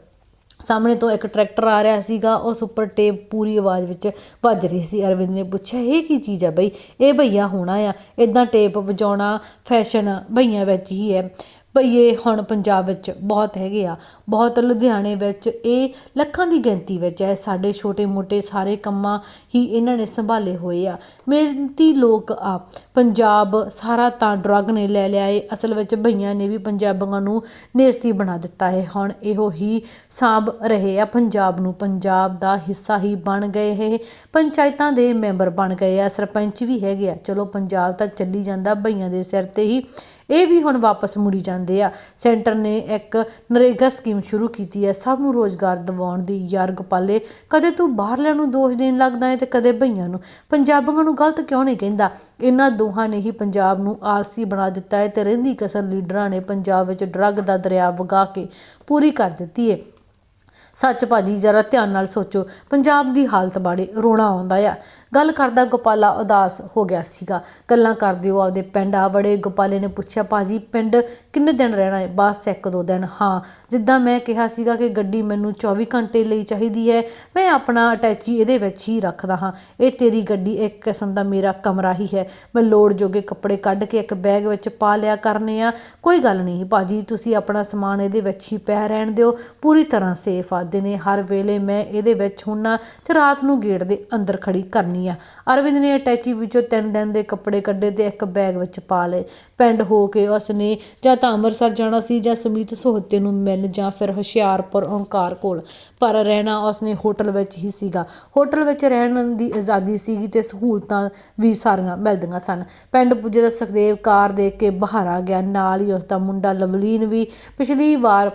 ਸਾਹਮਣੇ ਤੋਂ ਇੱਕ ਟਰੈਕਟਰ ਆ ਰਿਹਾ ਸੀਗਾ, ਉਸ ਉੱਪਰ ਟੇਪ ਪੂਰੀ ਆਵਾਜ਼ ਵਿੱਚ ਵੱਜ ਰਹੀ ਸੀ। ਅਰਵਿੰਦ ਨੇ ਪੁੱਛਿਆ, ਇਹ ਕੀ ਚੀਜ਼ ਹੈ ਬਈ? ਇਹ ਭਈਆ ਹੋਣਾ ਆ। ਇਦਾਂ ਟੇਪ ਵਜਾਉਣਾ, ਫੈਸ਼ਨ ਭਈਆਂ ਵਿੱਚ ਹੀ ਹੈ। ਭਈਏ ਹੁਣ ਪੰਜਾਬ ਵਿੱਚ ਬਹੁਤ ਹੈਗੇ ਆ। ਬਹੁਤ ਲੁਧਿਆਣੇ ਵਿੱਚ ਇਹ ਲੱਖਾਂ ਦੀ ਗਿਣਤੀ ਵਿੱਚ ਹੈ। ਸਾਡੇ ਛੋਟੇ-ਮੋਟੇ ਸਾਰੇ ਕੰਮਾਂ ਹੀ ਇਹਨਾਂ ਨੇ ਸੰਭਾਲੇ ਹੋਏ ਆ। ਮਿਹਨਤੀ ਲੋਕ ਆ। ਪੰਜਾਬ ਸਾਰਾ ਤਾਂ ਡਰੱਗ ਨੇ ਲੈ ਲਿਆ ਏ। ਅਸਲ ਵਿੱਚ ਭਈਆਂ ਨੇ ਵੀ ਪੰਜਾਬੀਆਂ ਨੂੰ ਨੇਸਤੀ ਬਣਾ ਦਿੱਤਾ ਹੈ ਹੁਣ ਇਹੋ ਹੀ ਸਾਂਭ ਰਹੇ ਆ ਪੰਜਾਬ ਨੂੰ। ਪੰਜਾਬ ਦਾ ਹਿੱਸਾ ਹੀ ਬਣ ਗਏ ਇਹ। ਪੰਚਾਇਤਾਂ ਦੇ ਮੈਂਬਰ ਬਣ ਗਏ ਆ। ਸਰਪੰਚ ਵੀ ਹੈਗੇ ਆ। ਚਲੋ ਪੰਜਾਬ ਤਾਂ ਚੱਲੀ ਜਾਂਦਾ। ਭਈਆਂ ਦੇ ਸਿਰ ਤੇ ਹੀ ਇਹ ਵੀ ਹੁਣ ਵਾਪਸ ਮੁੜੀ ਜਾਂਦੇ ਆ। ਸੈਂਟਰ ਨੇ ਇੱਕ ਨਰੇਗਾ ਸਕੀਮ ਸ਼ੁਰੂ ਕੀਤੀ ਹੈ। ਸਭ ਨੂੰ ਰੋਜ਼ਗਾਰ ਦਿਵਾਉਣ ਦੀ ਯਾਰ ਗੋਪਾਲੇ। ਕਦੇ ਤੂੰ ਬਾਹਰਲਿਆਂ ਨੂੰ ਦੋਸ਼ ਦੇਣ ਲੱਗਦਾ ਹੈ ਤੇ ਕਦੇ ਭਈਆਂ ਨੂੰ। ਪੰਜਾਬੀਆਂ ਨੂੰ ਗਲਤ ਕਿਉਂ ਨਹੀਂ ਕਹਿੰਦਾ? ਇਹਨਾਂ ਦੋਹਾਂ ਨੇ ਹੀ ਪੰਜਾਬ ਨੂੰ ਆਲਸੀ ਬਣਾ ਦਿੱਤਾ ਹੈ ਤੇ ਰਹਿੰਦੀ ਕਸਰ ਲੀਡਰਾਂ ਨੇ ਪੰਜਾਬ ਵਿੱਚ ਡਰੱਗ ਦਾ ਦਰਿਆ ਵਗਾ ਕੇ ਪੂਰੀ ਕਰ ਦਿੱਤੀ ਹੈ ਸੱਚ ਭਾਜੀ, ਜਰਾ ਧਿਆਨ ਨਾਲ ਸੋਚੋ। ਪੰਜਾਬ ਦੀ ਹਾਲਤ ਬਾਰੇ ਰੋਣਾ ਆਉਂਦਾ ਆ। ਗੱਲ ਕਰਦਾ ਗੋਪਾਲਾ ਉਦਾਸ ਹੋ ਗਿਆ ਸੀਗਾ। ਗੱਲਾਂ ਕਰਦੇ ਉਹ ਆਪਦੇ ਪਿੰਡ ਆ ਵੜੇ। ਗੋਪਾਲੇ ਨੇ ਪੁੱਛਿਆ, ਭਾਜੀ, ਪਿੰਡ ਕਿੰਨੇ ਦਿਨ ਰਹਿਣਾ ਹੈ? ਬਸ ਇੱਕ ਦੋ ਦਿਨ, ਹਾਂ। ਜਿੱਦਾਂ ਮੈਂ ਕਿਹਾ ਸੀਗਾ ਕਿ ਗੱਡੀ ਮੈਨੂੰ 24 ਘੰਟੇ ਲਈ ਚਾਹੀਦੀ ਹੈ, ਮੈਂ ਆਪਣਾ ਅਟੈਚੀ ਇਹਦੇ ਵਿੱਚ ਹੀ ਰੱਖਦਾ ਹਾਂ। ਇਹ ਤੇਰੀ ਗੱਡੀ ਇੱਕ ਕਿਸਮ ਦਾ ਮੇਰਾ ਕਮਰਾ ਹੀ ਹੈ। ਮੈਂ ਲੋੜ ਜੋਗੇ ਕੱਪੜੇ ਕੱਢ ਕੇ ਇੱਕ ਬੈਗ ਵਿੱਚ ਪਾ ਲਿਆ ਕਰਨੇ ਆ। ਕੋਈ ਗੱਲ ਨਹੀਂ, ਭਾਜੀ, ਤੁਸੀਂ ਆਪਣਾ ਸਮਾਨ ਇਹਦੇ ਵਿੱਚ ਹੀ ਪੈ ਰਹਿਣ ਦਿਓ। ਪੂਰੀ ਤਰ੍ਹਾਂ ਸੇਫ ਆ। ਨੇ। ਹਰ ਵੇਲੇ ਮੈਂ ਇਹਦੇ ਵਿੱਚ ਹੁੰਨਾ ਤੇ ਰਾਤ ਨੂੰ ਗੇਟ ਦੇ ਅੰਦਰ ਖੜੀ ਕਰਨੀ ਆ। ਅਰਵਿੰਦ ਨੇ ਅਟੈਚੀ ਵਿੱਚੋਂ ਤਿੰਨ ਦਿਨ ਦੇ ਕੱਪੜੇ ਕੱਢੇ ਤੇ ਇੱਕ ਬੈਗ ਵਿੱਚ ਪਾ ਲਏ। ਪਿੰਡ ਹੋ ਕੇ ਉਸਨੇ ਜਾਂ ਤਾਂ ਅੰਮ੍ਰਿਤਸਰ ਜਾਣਾ ਸੀ ਜਾਂ ਸਮੀਤ ਸੋਹਤੇ ਨੂੰ ਮਿਲ ਜਾਂ ਫਿਰ ਹੁਸ਼ਿਆਰਪੁਰ ਓਂਕਾਰ ਕੋਲ। ਪਰ ਰਹਿਣਾ ਉਸਨੇ ਹੋਟਲ ਵਿੱਚ ਹੀ ਸੀਗਾ। ਹੋਟਲ ਵਿੱਚ ਰਹਿਣ ਦੀ ਆਜ਼ਾਦੀ ਸੀਗੀ ਤੇ ਸਹੂਲਤਾਂ ਵੀ ਸਾਰੀਆਂ ਮਿਲਦੀਆਂ ਸਨ। ਪਿੰਡ ਪੁੱਜੇ ਤਾਂ ਸੁਖਦੇਵ ਕਾਰ ਦੇਖ ਕੇ ਬਾਹਰ ਆ ਗਿਆ। ਨਾਲ ਹੀ ਉਸ ਦਾ ਮੁੰਡਾ ਲਵਲੀਨ ਵੀ ਪਿਛਲੀ ਵਾਰ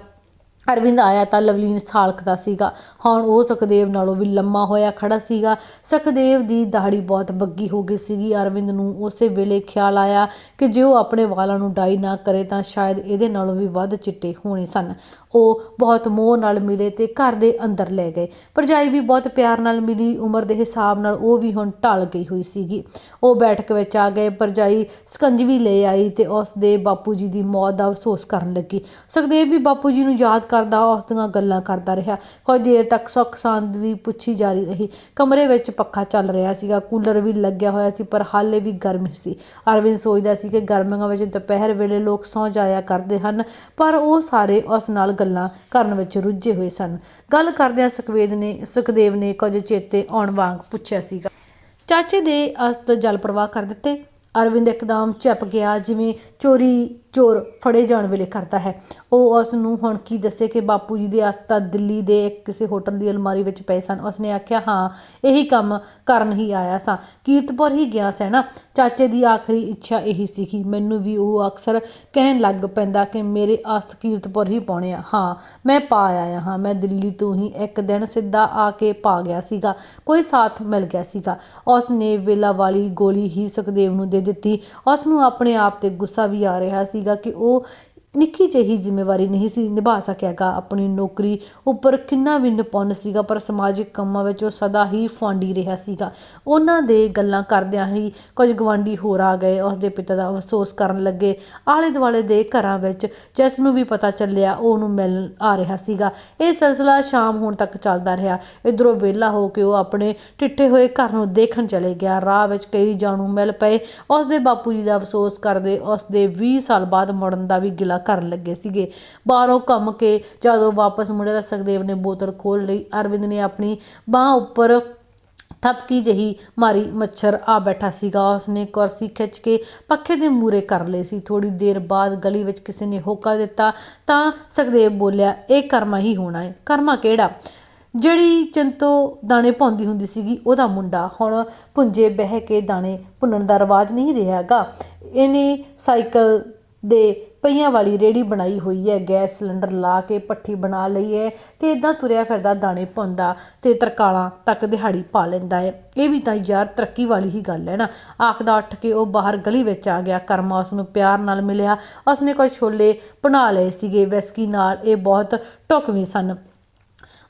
ਅਰਵਿੰਦ ਆਇਆ ਤਾਂ ਲਵਲੀਨ ਸਾਲਕ ਦਾ ਸੀਗਾ। ਹੁਣ ਉਹ ਸੁਖਦੇਵ ਨਾਲੋਂ ਵੀ ਲੰਮਾ ਹੋਇਆ ਖੜਾ ਸੀਗਾ। ਸੁਖਦੇਵ ਦੀ ਦਾੜੀ ਬਹੁਤ ਬੱਗੀ ਹੋ ਗਈ ਸੀਗੀ। ਅਰਵਿੰਦ ਨੂੰ ਉਸੇ ਵੇਲੇ ਖਿਆਲ ਆਇਆ ਕਿ ਜੇ ਉਹ ਆਪਣੇ ਵਾਲਾਂ ਨੂੰ ਡਾਈ ਨਾ ਕਰੇ ਤਾਂ ਸ਼ਾਇਦ ਇਹਦੇ ਨਾਲੋਂ ਵੀ ਵੱਧ ਚਿੱਟੇ ਹੋਣੇ ਸਨ। ਉਹ ਬਹੁਤ ਮੋਹ ਨਾਲ ਮਿਲੇ ਤੇ ਘਰ ਦੇ ਅੰਦਰ ਲੈ ਗਏ। ਭਰਜਾਈ ਵੀ ਬਹੁਤ ਪਿਆਰ ਨਾਲ ਮਿਲੀ। ਉਮਰ ਦੇ ਹਿਸਾਬ ਨਾਲ ਉਹ ਵੀ ਹੁਣ ਢਲ ਗਈ ਹੋਈ ਸੀਗੀ। ਉਹ ਬੈਠਕ ਵਿੱਚ ਆ ਗਏ। ਭਰਜਾਈ ਸਕੰਜਵੀ ਲੈ ਆਈ ਤੇ ਉਸ ਦੇ ਬਾਪੂ ਜੀ ਦੀ ਮੌਤ ਦਾ ਅਫਸੋਸ ਕਰਨ ਲੱਗੀ। ਸੁਖਦੇਵ ਵੀ ਬਾਪੂ ਜੀ ਨੂੰ ਯਾਦ ਕਰ ਕਰਦਾ ਉਸ ਦੀਆਂ ਗੱਲਾਂ ਕਰਦਾ ਰਿਹਾ। ਕੁਝ ਦੇਰ ਤੱਕ ਸੁੱਖ ਸਾਂਦ ਵੀ ਪੁੱਛੀ ਜਾਰੀ ਰਹੀ ਕਮਰੇ ਵਿੱਚ ਪੱਖਾ ਚੱਲ ਰਿਹਾ ਸੀਗਾ, ਕੂਲਰ ਵੀ ਲੱਗਿਆ ਹੋਇਆ ਸੀ, ਪਰ ਹਾਲੇ ਵੀ ਗਰਮੀ ਸੀ। ਅਰਵਿੰਦ ਸੋਚਦਾ ਸੀ ਕਿ ਗਰਮੀਆਂ ਵਿੱਚ ਦੁਪਹਿਰ ਵੇਲੇ ਲੋਕ ਸੌਂ ਜਾਇਆ ਕਰਦੇ ਹਨ, ਪਰ ਉਹ ਸਾਰੇ ਉਸ ਨਾਲ ਗੱਲਾਂ ਕਰਨ ਵਿੱਚ ਰੁੱਝੇ ਹੋਏ ਸਨ। ਗੱਲ ਕਰਦਿਆਂ ਸੁਖਵੇਦ ਨੇ, ਸੁਖਦੇਵ ਨੇ ਕੁਝ ਚੇਤੇ ਆਉਣ ਵਾਂਗ ਪੁੱਛਿਆ ਸੀਗਾ। ਚਾਚੇ ਦੇ ਅਸਤ ਜਲ ਪ੍ਰਵਾਹ ਕਰ ਦਿੱਤੇ। ਅਰਵਿੰਦ ਇੱਕਦਮ ਝਪ ਗਿਆ ਜਿਵੇਂ ਚੋਰੀ ਚੋਰ ਫੜੇ ਜਾਣ ਵੇਲੇ ਕਰਦਾ ਹੈ। ਉਹ ਉਸ ਨੂੰ ਹੁਣ ਕੀ ਦੱਸੇ ਕਿ ਬਾਪੂ ਜੀ ਦੇ ਅਸਤਾ ਦਿੱਲੀ ਦੇ ਕਿਸੇ ਹੋਟਲ ਦੀ ਅਲਮਾਰੀ ਵਿੱਚ ਪਏ ਸਨ। ਉਸਨੇ ਆਖਿਆ, ਹਾਂ, ਇਹੀ ਕੰਮ ਕਰਨ ਹੀ ਆਇਆ ਸਾਂ। ਕੀਰਤਪੁਰ ਹੀ ਗਿਆ ਸੈ ਨਾ। ਚਾਚੇ ਦੀ ਆਖਰੀ ਇੱਛਾ ਇਹੀ ਸੀ ਕਿ ਮੈਨੂੰ ਵੀ ਉਹ ਅਕਸਰ ਕਹਿਣ ਲੱਗ ਪੈਂਦਾ ਕਿ ਮੇਰੇ ਅਸਤ ਕੀਰਤਪੁਰ ਹੀ ਪਾਉਣੇ ਆ। ਹਾਂ, ਮੈਂ ਪਾ ਆਇਆ ਹਾਂ। ਮੈਂ ਦਿੱਲੀ ਤੋਂ ਹੀ ਇੱਕ ਦਿਨ ਸਿੱਧਾ ਆ ਕੇ ਪਾ ਗਿਆ ਸੀਗਾ। ਕੋਈ ਸਾਥ ਮਿਲ ਗਿਆ ਸੀਗਾ। ਉਸ ਨੇ ਵੇਲਾ ਵਾਲੀ ਗੋਲੀ ਹੀ ਸੁਖਦੇਵ ਨੂੰ ਦੇ ਦਿੱਤੀ। ਉਸ ਨੂੰ ਆਪਣੇ ਆਪ ਤੇ ਗੁੱਸਾ ਵੀ ਆ ਰਿਹਾ ਸੀ ਸੀਗਾ ਕਿ ਉਹ ਨਿੱਕੀ ਜਿਹੀ ਜ਼ਿੰਮੇਵਾਰੀ ਨਹੀਂ ਸੀ ਨਿਭਾ ਸਕਿਆਗਾ ਆਪਣੀ ਨੌਕਰੀ ਉੱਪਰ ਕਿੰਨਾ ਵੀ ਨਿਪੁੰਨ ਸੀਗਾ, ਪਰ ਸਮਾਜਿਕ ਕੰਮਾਂ ਵਿੱਚ ਉਹ ਸਦਾ ਹੀ ਫਾਂਡੀ ਰਿਹਾ ਸੀਗਾ। ਉਹਨਾਂ ਦੇ ਗੱਲਾਂ ਕਰਦਿਆਂ ਹੀ ਕੁਝ ਗਵਾਂਢੀ ਹੋਰ ਆ ਗਏ। ਉਸ ਦੇ ਪਿਤਾ ਦਾ ਅਫਸੋਸ ਕਰਨ ਲੱਗੇ। ਆਲੇ ਦੁਆਲੇ ਦੇ ਘਰਾਂ ਵਿੱਚ ਜਿਸ ਨੂੰ ਵੀ ਪਤਾ ਚੱਲਿਆ, ਉਹ ਉਹਨੂੰ ਮਿਲਣ ਆ ਰਿਹਾ ਸੀਗਾ। ਇਹ ਸਿਲਸਿਲਾ ਸ਼ਾਮ ਹੋਣ ਤੱਕ ਚੱਲਦਾ ਰਿਹਾ। ਇਧਰੋਂ ਵਿਹਲਾ ਹੋ ਕੇ ਉਹ ਆਪਣੇ ਟਿੱਠੇ ਹੋਏ ਘਰ ਨੂੰ ਦੇਖਣ ਚਲੇ ਗਿਆ। ਰਾਹ ਵਿੱਚ ਕਈ ਜਾਣੂ ਮਿਲ ਪਏ। ਉਸ ਦੇ ਬਾਪੂ ਜੀ ਦਾ ਅਫਸੋਸ ਕਰਦੇ ਉਸ ਦੇ 20 ਸਾਲ ਬਾਅਦ ਮੁੜਨ ਦਾ ਵੀ ਗਿਲਾ ਕਰਨ ਲੱਗੇ ਸੀਗੇ। ਬਾਹਰੋਂ ਘੁੰਮ ਕੇ ਜਦੋਂ ਵਾਪਸ ਮੁੜਿਆ ਤਾਂ ਸੁਖਦੇਵ ਨੇ ਬੋਤਲ ਖੋਲ ਲਈ। ਅਰਵਿੰਦ ਨੇ ਆਪਣੀ ਬਾਹ ਉੱਪਰ ਥਪਕੀ ਜਹੀ ਮਾਰੀ, ਮੱਛਰ ਆ ਬੈਠਾ ਸੀਗਾ। ਉਸਨੇ ਕੁਰਸੀ ਖਿੱਚ ਕੇ ਪੱਖੇ ਦੇ ਮੂਰੇ ਕਰ ਲਈ ਸੀ। ਥੋੜੀ ਦੇਰ ਬਾਅਦ ਗਲੀ ਵਿੱਚ ਕਿਸੇ ਨੇ ਹੋਕਾ ਦਿੱਤਾ ਤਾਂ ਸੁਖਦੇਵ ਬੋਲਿਆ, ਇਹ ਕਰਮਾ ਹੀ ਹੋਣਾ ਹੈ ਕਰਮਾ ਕਿਹੜਾ? ਜਿਹੜੀ ਚੰਤੋ ਦਾਣੇ ਪਾਉਂਦੀ ਹੁੰਦੀ ਸੀਗੀ, ਉਹਦਾ ਮੁੰਡਾ। ਹੁਣ ਪੁੰਜੇ ਬਹਿ ਕੇ ਦਾਣੇ ਭੁੰਨਣ ਦਾ ਰਿਵਾਜ ਨਹੀਂ ਰਿਹਾਗਾ ਇਹਨੇ ਸਾਈਕਲ ਦੇ ਪਈਆਂ ਵਾਲੀ ਰੇੜੀ ਬਣਾਈ ਹੋਈ ਹੈ। ਗੈਸ ਸਿਲੰਡਰ ਲਾ ਕੇ ਪੱਠੀ ਬਣਾ ਲਈ ਹੈ ਤੇ ਇਦਾਂ ਤੁਰਿਆ ਫਿਰਦਾ ਦਾਣੇ ਪਾਉਂਦਾ ਤੇ ਤਰਕਾਲਾਂ ਤੱਕ ਦਿਹਾੜੀ ਪਾ ਲੈਂਦਾ ਹੈ। ਇਹ ਵੀ ਤਾਂ ਯਾਰ ਤਰੱਕੀ ਵਾਲੀ ਹੀ ਗੱਲ ਹੈ ਨਾ। ਆਖਦਾ ਉੱਠ ਕੇ ਉਹ ਬਾਹਰ ਗਲੀ ਵਿੱਚ ਆ ਗਿਆ। ਕਰਮਾ ਉਸ ਨੂੰ ਪਿਆਰ ਨਾਲ ਮਿਲਿਆ। ਉਸਨੇ ਕੋਈ ਛੋਲੇ ਬਣਾ ਲਏ ਸੀਗੇ। ਵਿਸਕੀ ਨਾਲ ਇਹ ਬਹੁਤ ਢੁਕਵੇਂ ਸਨ।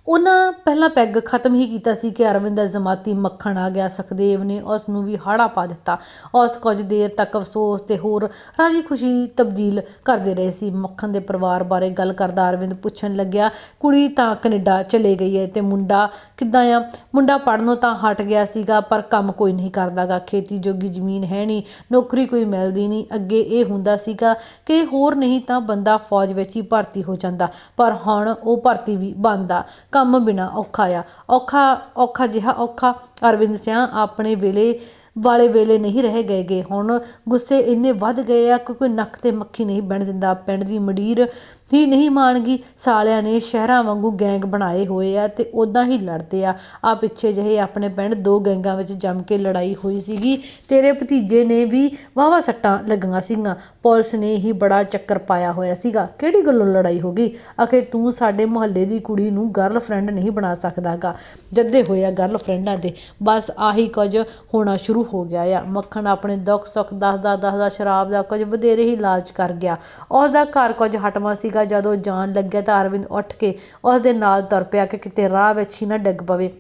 ਉਹਨਾਂ ਪਹਿਲਾਂ ਪੈਗ ਖਤਮ ਹੀ ਕੀਤਾ ਸੀ ਕਿ ਅਰਵਿੰਦ ਦਾ ਜ਼ਮਾਤੀ ਮੱਖਣ ਆ ਗਿਆ, ਸੁਖਦੇਵ ਨੇ ਉਸ ਨੂੰ ਵੀ ਹਾੜਾ ਪਾ ਦਿੱਤਾ। ਉਸ ਕੁਝ ਦੇਰ ਤੱਕ ਅਫਸੋਸ ਤੇ ਹੋਰ ਰਾਜੀ ਖੁਸ਼ੀ ਤਬਦੀਲ ਕਰਦੇ ਰਹੇ ਸੀ। ਮੱਖਣ ਦੇ ਪਰਿਵਾਰ ਬਾਰੇ ਗੱਲ ਕਰਦਾ ਅਰਵਿੰਦ ਪੁੱਛਣ ਲੱਗਿਆ, ਕੁੜੀ ਤਾਂ ਕੈਨੇਡਾ ਚਲੇ ਗਈ ਹੈ ਤੇ ਮੁੰਡਾ ਕਿੱਦਾਂ ਆ? ਮੁੰਡਾ ਪੜਨੋਂ ਤਾਂ ਹਟ ਗਿਆ ਸੀਗਾ, ਪਰ ਕੰਮ ਕੋਈ ਨਹੀਂ ਕਰਦਾਗਾ। ਖੇਤੀ ਜੋਗੀ ਜ਼ਮੀਨ ਹੈ ਨਹੀਂ, ਨੌਕਰੀ ਕੋਈ ਮਿਲਦੀ ਨਹੀਂ। ਅੱਗੇ ਇਹ ਹੁੰਦਾ ਸੀਗਾ ਕਿ ਹੋਰ ਨਹੀਂ ਤਾਂ ਬੰਦਾ ਫੌਜ ਵਿੱਚ ਹੀ ਭਰਤੀ ਹੋ ਜਾਂਦਾ, ਪਰ ਹੁਣ ਉਹ ਭਰਤੀ ਵੀ ਬੰਦਾ ਕੰਮ ਬਿਨਾ ਔਖਾ ਆ। ਔਖਾ ਔਖਾ ਜਿਹਾ ਔਖਾ, ਅਰਵਿੰਦ ਸਿਆ ਆਪਣੇ ਵੇਲੇ ਵਾਲੇ ਵੇਲੇ ਨਹੀਂ ਰਹਿ ਗਏਗੇ। ਹੁਣ ਗੁੱਸੇ ਇੰਨੇ ਵੱਧ ਗਏ ਆ ਕਿ ਕੋਈ ਨੱਕ ਤੇ ਮੱਖੀ ਨਹੀਂ ਬਣ ਦਿੰਦਾ। ਪਿੰਡ ਦੀ ਮਡੀਰ ਹੀ ਨਹੀਂ ਮਾਣਗੀ। ਸਾਲਿਆਂ ਨੇ ਸ਼ਹਿਰਾਂ ਵਾਂਗੂ ਗੈਂਗ ਬਣਾਏ ਹੋਏ ਆ ਤੇ ਉਦਾਂ ਹੀ ਲੜਦੇ ਆ। ਆ ਪਿੱਛੇ ਜਿਹੇ ਆਪਣੇ ਪਿੰਡ ਦੋ ਗੈਂਗਾਂ ਵਿੱਚ ਜੰਮ ਕੇ ਲੜਾਈ ਹੋਈ ਸੀਗੀ। ਤੇਰੇ ਭਤੀਜੇ ਨੇ ਵੀ ਵਾਵਾ ਸੱਟਾਂ ਲੱਗੀਆਂ ਸੀਗੀਆਂ। ਪੁਲਿਸ ਨੇ ਹੀ ਬੜਾ ਚੱਕਰ ਪਾਇਆ ਹੋਇਆ ਸੀਗਾ। ਕਿਹੜੀ ਗੱਲੋਂ ਲੜਾਈ ਹੋ ਗਈ? ਆਖੇ ਤੂੰ ਸਾਡੇ ਮੁਹੱਲੇ ਦੀ ਕੁੜੀ ਨੂੰ ਗਰਲਫ੍ਰੈਂਡ ਨਹੀਂ ਬਣਾ ਸਕਦਾਗਾ। ਜੱਦੇ ਹੋਇਆ ਗਰਲਫ੍ਰੈਂਡਾਂ ਦੇ ਬਸ ਆਹੀ ਕੁਝ ਹੋਣਾ ਸ਼ੁਰੂ ਹੋ ਗਿਆ ਆ। ਮੱਖਣ ਆਪਣੇ ਦੁੱਖ ਸੁੱਖ ਦੱਸਦਾ ਦੱਸਦਾ ਸ਼ਰਾਬ ਦਾ ਕੁਝ ਵਧੇਰੇ ਹੀ ਲਾਲਚ ਕਰ ਗਿਆ। ਉਸ ਦਾ ਘਰ ਕੁਝ ਹਟਵਾ ਸੀਗਾ। ਜਦੋਂ ਜਾਣ ਲੱਗਿਆ ਤਾਂ ਅਰਵਿੰਦ ਉੱਠ ਕੇ ਉਸ ਦੇ ਨਾਲ ਤੁਰ ਪਿਆ ਕਿ ਕਿਤੇ ਰਾਹ ਵਿੱਚ ਹੀ ਨਾ ਡਿੱਗ ਪਵੇ।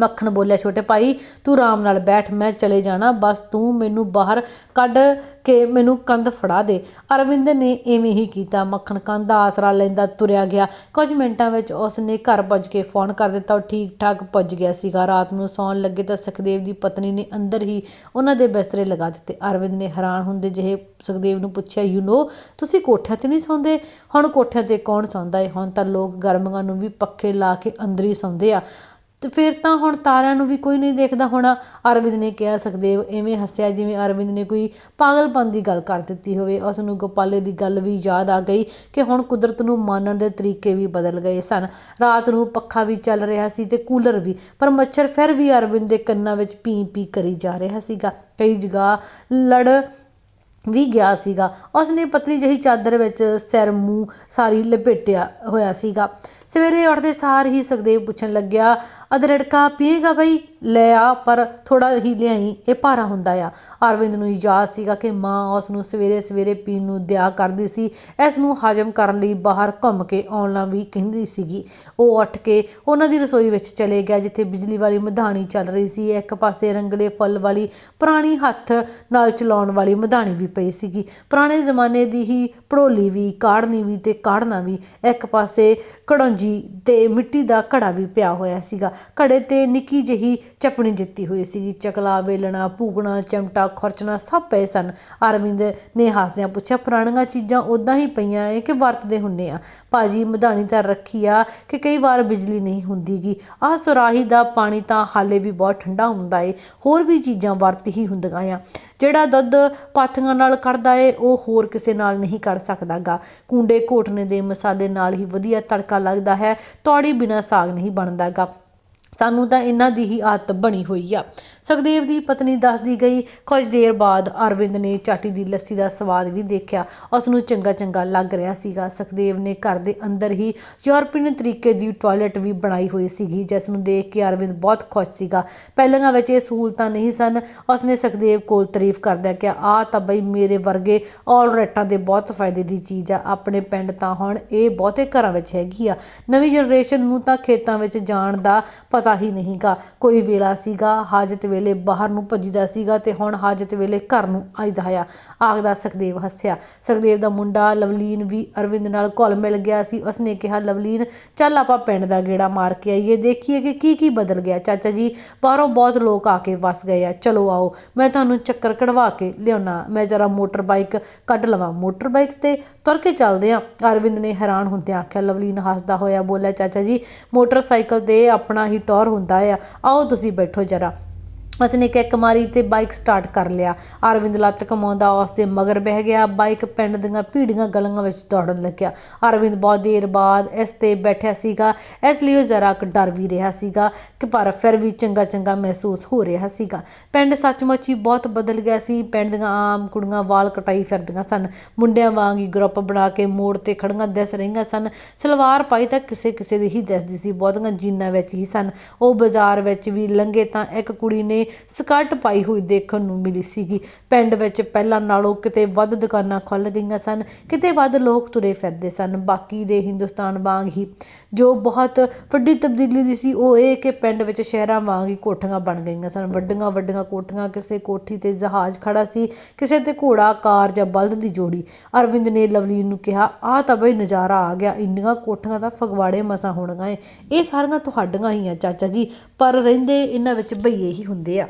ਮੱਖਣ ਬੋਲਿਆ, ਛੋਟੇ ਭਾਈ, ਤੂੰ ਆਰਾਮ ਨਾਲ ਬੈਠ, ਮੈਂ ਚਲੇ ਜਾਣਾ, ਬਸ ਤੂੰ ਮੈਨੂੰ ਬਾਹਰ ਕੱਢ ਕੇ ਮੈਨੂੰ ਕੰਧ ਫੜਾ ਦੇ। ਅਰਵਿੰਦ ਨੇ ਐਵੇਂ ਹੀ ਕੀਤਾ, ਮੱਖਣ ਕੰਧ ਦਾ ਆਸਰਾ ਲੈਂਦਾ ਤੁਰਿਆ ਗਿਆ। ਕੁਝ ਮਿੰਟਾਂ ਵਿੱਚ ਉਸ ਨੇ ਘਰ ਭੱਜ ਕੇ ਫੋਨ ਕਰ ਦਿੱਤਾ, ਉਹ ਠੀਕ ਠਾਕ ਭੱਜ ਗਿਆ ਸੀਗਾ। ਰਾਤ ਨੂੰ ਸੌਣ ਲੱਗੇ ਤਾਂ ਸੁਖਦੇਵ ਦੀ ਪਤਨੀ ਨੇ ਅੰਦਰ ਹੀ ਉਹਨਾਂ ਦੇ ਬਿਸਤਰੇ ਲਗਾ ਦਿੱਤੇ। ਅਰਵਿੰਦ ਨੇ ਹੈਰਾਨ ਹੁੰਦੇ ਜਿਹੇ ਸੁਖਦੇਵ ਨੂੰ ਪੁੱਛਿਆ ਯੂ نو ਤੁਸੀਂ ਕੋਠਿਆਂ ਤੇ ਨਹੀਂ ਸੌਂਦੇ? ਹੁਣ ਕੋਠਿਆਂ ਤੇ ਕੌਣ ਸੌਂਦਾ ਹੈ ਹੁਣ ਤਾਂ ਲੋਕ ਗਰਮੀਆਂ ਨੂੰ ਵੀ ਪੱਖੇ ਲਾ ਕੇ ਅੰਦਰ ਹੀ ਸੌਂਦੇ ਆ। ਤੇ ਫਿਰ ਤਾਂ ਹੁਣ ਤਾਰਿਆਂ ਨੂੰ ਵੀ ਕੋਈ ਨਹੀਂ ਦੇਖਦਾ ਹੋਣਾ। ਅਰਵਿੰਦ ਨੇ ਕਿਹਾ, ਸੁਖਦੇਵ, ਐਵੇਂ ਹੱਸਿਆ ਜਿਵੇਂ ਅਰਵਿੰਦ ਨੇ ਕੋਈ ਪਾਗਲਪਨ ਦੀ ਗੱਲ ਕਰ ਦਿੱਤੀ ਹੋਵੇ। ਉਸ ਨੂੰ ਗੋਪਾਲੇ ਦੀ ਗੱਲ ਵੀ ਯਾਦ ਆ ਗਈ ਕਿ ਹੁਣ ਕੁਦਰਤ ਨੂੰ ਮਾਨਣ ਦੇ ਤਰੀਕੇ ਵੀ ਬਦਲ ਗਏ ਸਨ। ਰਾਤ ਨੂੰ ਪੱਖਾ ਵੀ ਚੱਲ ਰਿਹਾ ਸੀ ਤੇ ਕੂਲਰ ਵੀ, ਪਰ ਮੱਛਰ ਫਿਰ ਵੀ ਅਰਵਿੰਦ ਦੇ ਕੰਨਾਂ ਵਿੱਚ ਪੀ ਪੀ ਕਰੀ ਜਾ ਰਿਹਾ ਸੀਗਾ। ਕਈ ਜਗ੍ਹਾ ਲੜ ਵੀ ਗਿਆ ਸੀਗਾ। ਉਸਨੇ ਪਤਲੀ ਜਿਹੀ ਚਾਦਰ ਵਿੱਚ ਸਿਰ, ਮੂੰਹ ਸਾਰੀ ਲਪੇਟਿਆ ਹੋਇਆ ਸੀਗਾ। ਸਵੇਰੇ ਉੱਠਦੇ ਸਾਰ ਹੀ ਸੁਖਦੇਵ ਪੁੱਛਣ ਲੱਗਿਆ, ਅਦਰੜਕਾ ਪੀਏਗਾ ਬਈ? ਲੈ ਆ, ਪਰ ਥੋੜਾ ਹੀ ਲਿਆਈ, ਇਹ ਭਾਰਾ ਹੁੰਦਾ ਆ। ਅਰਵਿੰਦ ਨੂੰ ਯਾਦ ਸੀਗਾ ਕਿ ਮਾਂ ਉਸ ਨੂੰ ਸਵੇਰੇ ਸਵੇਰੇ ਪੀਣ ਨੂੰ ਦਿਆ ਕਰਦੀ ਸੀ। ਇਸ ਨੂੰ ਹਜਮ ਕਰਨ ਲਈ ਬਾਹਰ ਘੁੰਮ ਕੇ ਆਉਣਾ ਵੀ ਕਹਿੰਦੀ ਸੀਗੀ। ਉਹ ਉੱਠ ਕੇ ਉਹਨਾਂ ਦੀ ਰਸੋਈ ਵਿੱਚ ਚਲੇ ਗਿਆ, ਜਿੱਥੇ ਬਿਜਲੀ ਵਾਲੀ ਮਧਾਣੀ ਚੱਲ ਰਹੀ ਸੀ। ਇੱਕ ਪਾਸੇ ਰੰਗਲੇ ਫੁੱਲ ਵਾਲੀ, ਪੁਰਾਣੀ ਹੱਥ ਨਾਲ ਚਲਾਉਣ ਵਾਲੀ ਮਧਾਣੀ ਵੀ ਪਈ ਸੀਗੀ। ਪੁਰਾਣੇ ਜ਼ਮਾਨੇ ਦੀ ਹੀ ਪੜੋਲੀ ਵੀ ਕਾੜਨੀ ਵੀ ਤੇ ਕਾੜਨਾ ਵੀ ਇੱਕ ਪਾਸੇ ਕੜੰਜੀ ਤੇ ਮਿੱਟੀ ਦਾ ਘੜਾ ਵੀ ਪਿਆ ਹੋਇਆ ਸੀਗਾ। ਘੜੇ ਤੇ ਨਿੱਕੀ ਜਿਹੀ ਚਪਣੀ ਦਿੱਤੀ ਹੋਈ ਸੀਗੀ। ਚਕਲਾ, ਵੇਲਣਾ, ਭੂਗਣਾ, ਚਮਟਾ, ਖੁਰਚਣਾ ਸਭ ਪਏ ਸਨ। ਅਰਵਿੰਦ ਨੇ ਹੱਸਦਿਆਂ ਪੁੱਛਿਆ, ਪੁਰਾਣੀਆਂ ਚੀਜ਼ਾਂ ਉਦਾਂ ਹੀ ਪਈਆਂ ਏ ਕਿ ਵਰਤਦੇ ਹੁੰਨੇ ਆ? ਭਾਜੀ, ਮਧਾਣੀ ਤਾਂ ਰੱਖੀ ਆ ਕਿ ਕਈ ਵਾਰ ਬਿਜਲੀ ਨਹੀਂ ਹੁੰਦੀਗੀ। ਆਹ ਸੁਰਾਹੀ ਦਾ ਪਾਣੀ ਤਾਂ ਹਾਲੇ ਵੀ ਬਹੁਤ ਠੰਡਾ ਹੁੰਦਾ ਏ। ਹੋਰ ਵੀ ਚੀਜ਼ਾਂ ਵਰਤ ਹੀ ਹੁੰਦੀਆਂ ਆ। ਜਿਹੜਾ ਦੁੱਧ ਪਾਥੀਆਂ ਨਾਲ ਕੱਢਦਾ ਏ, ਉਹ ਹੋਰ ਕਿਸੇ ਨਾਲ ਨਹੀਂ ਕੱਢ ਸਕਦਾਗਾ। ਕੁੰਡੇ ਘੋਟਣੇ ਦੇ ਮਸਾਲੇ ਨਾਲ ਹੀ ਵਧੀਆ ਤੜਕਾ ਲੱਗਦਾ ਹੈ, ਤੌੜੀ ਬਿਨਾ ਸਾਗ ਨਹੀਂ ਬਣਦਾਗਾ। ਸਾਨੂੰ ਤਾਂ ਇਹਨਾਂ ਦੀ ਹੀ ਆਦਤ ਬਣੀ ਹੋਈ ਆ। ਸੁਖਦੇਵ ਦੀ ਪਤਨੀ ਦੱਸਦੀ ਗਈ, ਕੁਝ ਦੇਰ ਬਾਅਦ ਅਰਵਿੰਦ ਨੇ ਚਾਟੀ ਦੀ ਲੱਸੀ ਦਾ ਸਵਾਦ ਵੀ ਦੇਖਿਆ। ਉਸ ਨੂੰ ਚੰਗਾ ਚੰਗਾ ਲੱਗ ਰਿਹਾ ਸੀਗਾ। ਸੁਖਦੇਵ ਨੇ ਘਰ ਦੇ ਅੰਦਰ ਹੀ ਯੂਰਪੀਅਨ ਤਰੀਕੇ ਦੀ ਟਾਇਲਟ ਵੀ ਬਣਾਈ ਹੋਈ ਸੀਗੀ, ਜਿਸ ਨੂੰ ਦੇਖ ਕੇ ਅਰਵਿੰਦ ਬਹੁਤ ਖੁਸ਼ ਸੀਗਾ। ਪਹਿਲਾਂ ਵਿੱਚ ਇਹ ਸਹੂਲਤਾਂ ਨਹੀਂ ਸਨ। ਉਸ ਨੇ ਸੁਖਦੇਵ ਕੋਲ ਤਾਰੀਫ ਕਰਦਿਆਂ ਕਿ ਆ ਤਾਂ ਬਈ ਮੇਰੇ ਵਰਗੇ ਆਲਰੇਟਾਂ ਦੇ ਬਹੁਤ ਫਾਇਦੇ ਦੀ ਚੀਜ਼ ਆ। ਆਪਣੇ ਪਿੰਡ ਤਾਂ ਹੁਣ ਇਹ ਬਹੁਤੇ ਘਰਾਂ ਵਿੱਚ ਹੈਗੀ ਆ। ਨਵੀਂ ਜਨਰੇਸ਼ਨ ਨੂੰ ਤਾਂ ਖੇਤਾਂ ਵਿੱਚ ਜਾਣ ਦਾ ਪਤਾ ਹੀ ਨਹੀਂਗਾ ਕੋਈ ਵੇਲਾ ਸੀਗਾ, ਹਾਜਤ ਵੇ ਵੇਲੇ ਬਾਹਰ ਨੂੰ ਭੱਜਦਾ ਸੀਗਾ ਤੇ ਹੁਣ ਹਾਜਤ ਵੇਲੇ ਘਰ ਨੂੰ ਆਈਦਾ ਆ ਆਖਦਾ ਸੁਖਦੇਵ ਹੱਸਿਆ। ਸੁਖਦੇਵ ਦਾ ਮੁੰਡਾ ਲਵਲੀਨ ਵੀ ਅਰਵਿੰਦ ਨਾਲ ਘੁਲ ਮਿਲ ਗਿਆ ਸੀ। ਉਸਨੇ ਕਿਹਾ, ਲਵਲੀਨ, ਚੱਲ ਆਪਾਂ ਪਿੰਡ ਦਾ ਗੇੜਾ ਮਾਰ ਕੇ ਆਈਏ। ਦੇਖੀਏ ਕਿ ਕੀ ਕੀ ਬਦਲ ਗਿਆ। ਚਾਚਾ ਜੀ, ਬਾਹਰੋਂ ਬਹੁਤ ਲੋਕ ਆ ਕੇ ਵਸ ਗਏ ਆ। ਚਲੋ ਆਓ, ਮੈਂ ਤੁਹਾਨੂੰ ਚੱਕਰ ਕਢਵਾ ਕੇ ਲਿਆਉਣਾ। ਮੈਂ ਜਰਾ ਮੋਟਰ ਬਾਈਕ ਕੱਢ ਲਵਾਂ। ਮੋਟਰ ਬਾਈਕ ਤੇ ਤੁਰ ਕੇ ਚੱਲਦੇ ਆ। ਅਰਵਿੰਦ ਨੇ ਹੈਰਾਨ ਹੁੰਦਿਆਂ ਆਖਿਆ, ਲਵਲੀਨ ਹੱਸਦਾ ਹੋਇਆ ਬੋਲਿਆ, ਚਾਚਾ ਜੀ, ਮੋਟਰਸਾਈਕਲ ਤੇ ਆਪਣਾ ਹੀ ਟੌਰ ਹੁੰਦਾ ਆ। ਆਓ ਤੁਸੀਂ ਬੈਠੋ ਜਰਾ। ਉਸਨੇ ਕਿੱਕ ਮਾਰੀ ਤੇ ਬਾਈਕ ਸਟਾਰਟ ਕਰ ਲਿਆ। ਅਰਵਿੰਦ ਲੱਤ ਕਮਾਉਂਦਾ ਉਸ ਦੇ ਮਗਰ ਬਹਿ ਗਿਆ। ਬਾਈਕ ਪਿੰਡ ਦੀਆਂ ਭੀੜੀਆਂ ਗਲੀਆਂ ਵਿੱਚ ਦੌੜਨ ਲੱਗਿਆ। ਅਰਵਿੰਦ ਬਹੁਤ ਦੇਰ ਬਾਅਦ ਇਸ ਤੇ ਬੈਠਿਆ ਸੀਗਾ। ਇਸ ਲਈ ਉਹ ਜ਼ਰਾ ਕੁ ਡਰ ਵੀ ਰਿਹਾ ਸੀਗਾ ਕਿ ਪਰ ਫਿਰ ਵੀ ਚੰਗਾ ਚੰਗਾ ਮਹਿਸੂਸ ਹੋ ਰਿਹਾ ਸੀਗਾ। ਪਿੰਡ ਸੱਚਮੁੱਚ ਹੀ ਬਹੁਤ ਬਦਲ ਗਿਆ ਸੀ। ਪਿੰਡ ਦੀਆਂ ਆਮ ਕੁੜੀਆਂ ਵਾਲ ਕਟਾਈ ਫਿਰਦੀਆਂ ਸਨ। ਮੁੰਡਿਆਂ ਵਾਂਗ ਹੀ ਗਰੁੱਪ ਬਣਾ ਕੇ ਮੋੜ ਤੇ ਖੜੀਆਂ ਦਿਸ ਰਹੀਆਂ ਸਨ। ਸਲਵਾਰ ਪਾਈ ਤਾਂ ਕਿਸੇ ਕਿਸੇ ਦੀ ਹੀ ਦਿਸਦੀ ਸੀ। ਬਹੁਤੀਆਂ ਜੀਨਾਂ ਵਿੱਚ ਹੀ ਸਨ। ਉਹ ਬਾਜ਼ਾਰ ਵਿੱਚ ਵੀ ਲੰਘੇ ਤਾਂ ਇੱਕ ਕੁੜੀ ਨੇ ਸਕਰਟ ਪਾਈ ਹੋਈ ਦੇਖਣ ਨੂੰ ਮਿਲੀ ਸੀਗੀ। ਪਿੰਡ ਵਿੱਚ ਪਹਿਲਾਂ ਨਾਲੋਂ ਕਿਤੇ ਵੱਧ ਦੁਕਾਨਾਂ ਖੁੱਲ ਗਈਆਂ ਸਨ, ਕਿਤੇ ਵੱਧ ਲੋਕ ਤੁਰੇ ਫਿਰਦੇ ਸਨ। ਬਾਕੀ ਦੇ ਹਿੰਦੁਸਤਾਨ ਵਾਂਗ ਹੀ ਜੋ ਬਹੁਤ ਵੱਡੀ ਤਬਦੀਲੀ ਦੀ ਸੀ, ਉਹ ਇਹ ਕਿ ਪਿੰਡ ਵਿੱਚ ਸ਼ਹਿਰਾਂ ਵਾਂਗ ਹੀ ਕੋਠੀਆਂ ਬਣ ਗਈਆਂ ਸਨ। ਵੱਡੀਆਂ ਵੱਡੀਆਂ ਕੋਠੀਆਂ, ਕਿਸੇ ਕੋਠੀ ਤੇ ਜਹਾਜ਼ ਖੜਾ ਸੀ, ਕਿਸੇ ਤੇ ਘੋੜਾ, ਕਾਰ ਜਾਂ ਬਲਦ ਦੀ ਜੋੜੀ। ਅਰਵਿੰਦ ਨੇ ਲਵਲੀਨ ਨੂੰ ਕਿਹਾ, ਆਹ ਤਾਂ ਬਈ ਨਜ਼ਾਰਾ ਆ ਗਿਆ, ਇੰਨੀਆਂ ਕੋਠੀਆਂ ਤਾਂ ਫਗਵਾੜੇ ਮਸਾਂ ਹੋਣਗੀਆਂ ਏ। ਇਹ ਸਾਰੀਆਂ ਤੁਹਾਡੀਆਂ ਹੀ ਆ, ਚਾਚਾ ਜੀ। ਪਰ ਰਹਿੰਦੇ ਇਹਨਾਂ ਵਿੱਚ ਬਈਏ ਹੀ ਹੁੰਦੇ ਆ।